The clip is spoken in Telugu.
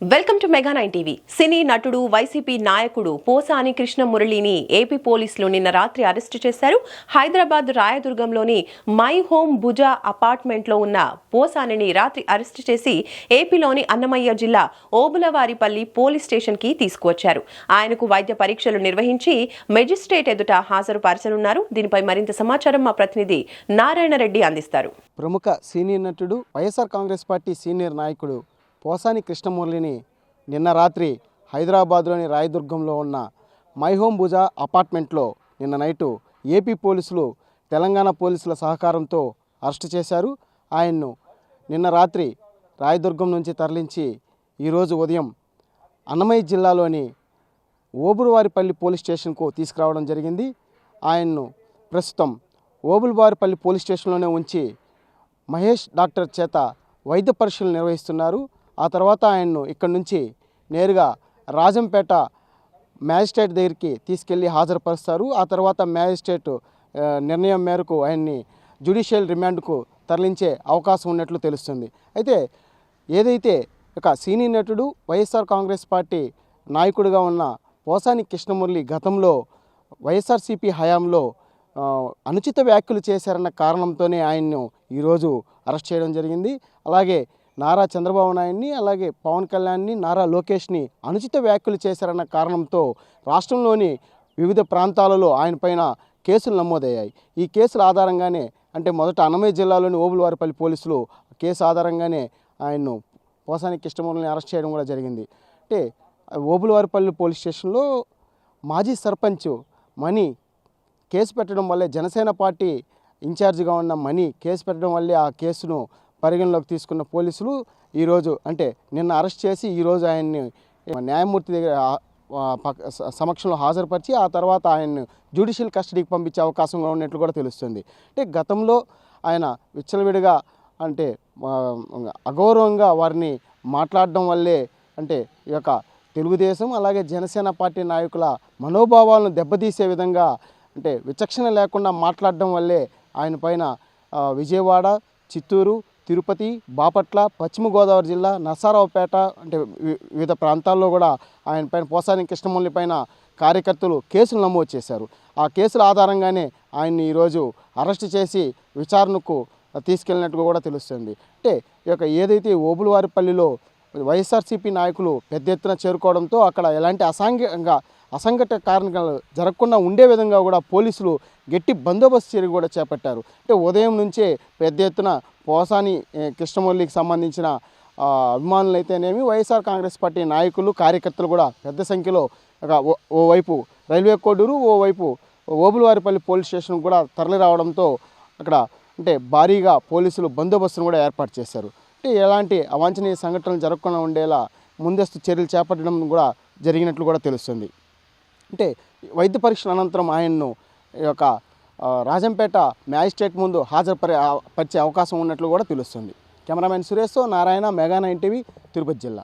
Welcome to Mega nine TV. సినీ నటుడు వైసీపీ నాయకుడు పోసాని కృష్ణ మురళిని ఏపీ పోలీసులు నిన్న రాత్రి అరెస్టు చేశారు. హైదరాబాద్ రాయదుర్గంలోని మై హోమ్ భుజా అపార్ట్మెంట్లో ఉన్న పోసానిని రాత్రి అరెస్టు చేసి ఏపీలోని అన్నమయ్య జిల్లా ఓబులవారిపల్లి పోలీస్ స్టేషన్కి తీసుకువచ్చారు. ఆయనకు వైద్య పరీక్షలు నిర్వహించి మెజిస్ట్రేట్ ఎదుట హాజరుపరచనున్నారు. దీనిపై మరింత సమాచారం మా ప్రతినిధి నారాయణ రెడ్డి అందిస్తారు. ప్రముఖ సీనియర్ నటుడు వైఎస్ఆర్ కాంగ్రెస్ పార్టీ సీనియర్ నాయకుడు పోసాని కృష్ణమురళిని నిన్న రాత్రి హైదరాబాద్లోని రాయదుర్గంలో ఉన్న మైహోమ్ భుజ అపార్ట్మెంట్లో నిన్న నైటు ఏపీ పోలీసులు తెలంగాణ పోలీసుల సహకారంతో అరెస్టు చేశారు. ఆయన్ను నిన్న రాత్రి రాయదుర్గం నుంచి తరలించి ఈరోజు ఉదయం అన్నమయ్య జిల్లాలోని ఓబులవారిపల్లి పోలీస్ స్టేషన్కు తీసుకురావడం జరిగింది. ఆయన్ను ప్రస్తుతం ఓబులవారిపల్లి పోలీస్ స్టేషన్లోనే ఉంచి మహేష్ డాక్టర్ చేత వైద్య పరీక్షలు నిర్వహిస్తున్నారు. ఆ తర్వాత ఆయన్ను ఇక్కడి నుంచి నేరుగా రాజంపేట మ్యాజిస్ట్రేట్ దగ్గరికి తీసుకెళ్ళి హాజరుపరుస్తారు. ఆ తర్వాత మ్యాజిస్ట్రేట్ నిర్ణయం మేరకు ఆయన్ని జ్యుడిషియల్ రిమాండ్కు తరలించే అవకాశం ఉన్నట్లు తెలుస్తుంది. అయితే ఏదైతే ఒక సీనియర్ నటుడు వైఎస్ఆర్ కాంగ్రెస్ పార్టీ నాయకుడిగా ఉన్న పోసాని కృష్ణమురళి గతంలో వైఎస్ఆర్సీపీ హయాంలో అనుచిత వ్యాఖ్యలు చేశారన్న కారణంతోనే ఆయన్ను ఈరోజు అరెస్ట్ చేయడం జరిగింది. అలాగే నారా చంద్రబాబు నాయుడిని అలాగే పవన్ కళ్యాణ్ని నారా లోకేష్ని అనుచిత వ్యాఖ్యలు చేశారన్న కారణంతో రాష్ట్రంలోని వివిధ ప్రాంతాలలో ఆయన పైన కేసులు నమోదయ్యాయి. ఈ కేసుల ఆధారంగానే అంటే మొదట అన్నమయ్య జిల్లాలోని ఓబులవారిపల్లి పోలీసులు కేసు ఆధారంగానే ఆయన్ను పోసాని కృష్ణమూలని అరెస్ట్ చేయడం కూడా జరిగింది. అంటే ఓబులవారిపల్లి పోలీస్ స్టేషన్లో మాజీ సర్పంచ్ మణి కేసు పెట్టడం వల్లే జనసేన పార్టీ ఇన్ఛార్జిగా ఉన్న మణి కేసు పెట్టడం వల్లే ఆ కేసును పరిగణలోకి తీసుకున్న పోలీసులు ఈరోజు అంటే నిన్న అరెస్ట్ చేసి ఈరోజు ఆయన్ని న్యాయమూర్తి దగ్గర పక్క- సమక్షంలో హాజరుపరిచి ఆ తర్వాత ఆయన్ను జ్యుడిషియల్ కస్టడీకి పంపించే అవకాశం ఉన్నట్లు కూడా తెలుస్తుంది. అంటే గతంలో ఆయన విచ్చలవిడిగా అంటే అగౌరవంగా వారిని మాట్లాడడం వల్లే అంటే ఈ యొక్క తెలుగుదేశం అలాగే జనసేన పార్టీ నాయకుల మనోభావాలను దెబ్బతీసే విధంగా అంటే విచక్షణ లేకుండా మాట్లాడడం వల్లే ఆయన పైన విజయవాడ చిత్తూరు తిరుపతి బాపట్ల పశ్చిమ గోదావరి జిల్లా నరసారావుపేట అంటే వి- వివిధ ప్రాంతాల్లో కూడా ఆయన పైన పోసాని కృష్ణమురళి పైన కార్యకర్తలు కేసులు నమోదు చేశారు. ఆ కేసుల ఆధారంగానే ఆయన్ని ఈరోజు అరెస్ట్ చేసి విచారణకు తీసుకెళ్ళినట్టుగా కూడా తెలుస్తుంది. అంటే ఈ యొక్క ఏదైతే ఓబులవారిపల్లిలో వైఎస్ఆర్సీపీ నాయకులు పెద్ద ఎత్తున చేరుకోవడంతో అక్కడ ఎలాంటి అసాంఘికంగా అసంఘట కారణాలు జరగకుండా ఉండే విధంగా కూడా పోలీసులు గట్టి బందోబస్తు చర్య కూడా చేపట్టారు. అంటే ఉదయం నుంచే పెద్ద ఎత్తున పోసాని కృష్ణమౌళికి సంబంధించిన అభిమానులు అయితేనేమి వైఎస్ఆర్ కాంగ్రెస్ పార్టీ నాయకులు కార్యకర్తలు కూడా పెద్ద సంఖ్యలో ఒక ఓ- ఓవైపు రైల్వే కోడూరు ఓవైపు ఓబులవారిపల్లి పోలీస్ స్టేషన్ కూడా తరలి రావడంతో అక్కడ అంటే భారీగా పోలీసులు బందోబస్తును కూడా ఏర్పాటు చేశారు. అంటే ఎలాంటి అవాంఛనీయ సంఘటనలు జరగకుండా ఉండేలా ముందస్తు చర్యలు చేపట్టడం కూడా జరిగినట్లు కూడా తెలుస్తుంది. అంటే వైద్య పరీక్షల అనంతరం ఆయన్ను ఈ యొక్క రాజంపేట మ్యాజిస్ట్రేట్ ముందు హాజరుపరి పరిచే అవకాశం ఉన్నట్లు కూడా తెలుస్తుంది. Cameraman సురేష్తో Narayana Mega nine TV Tirupati జిల్లా.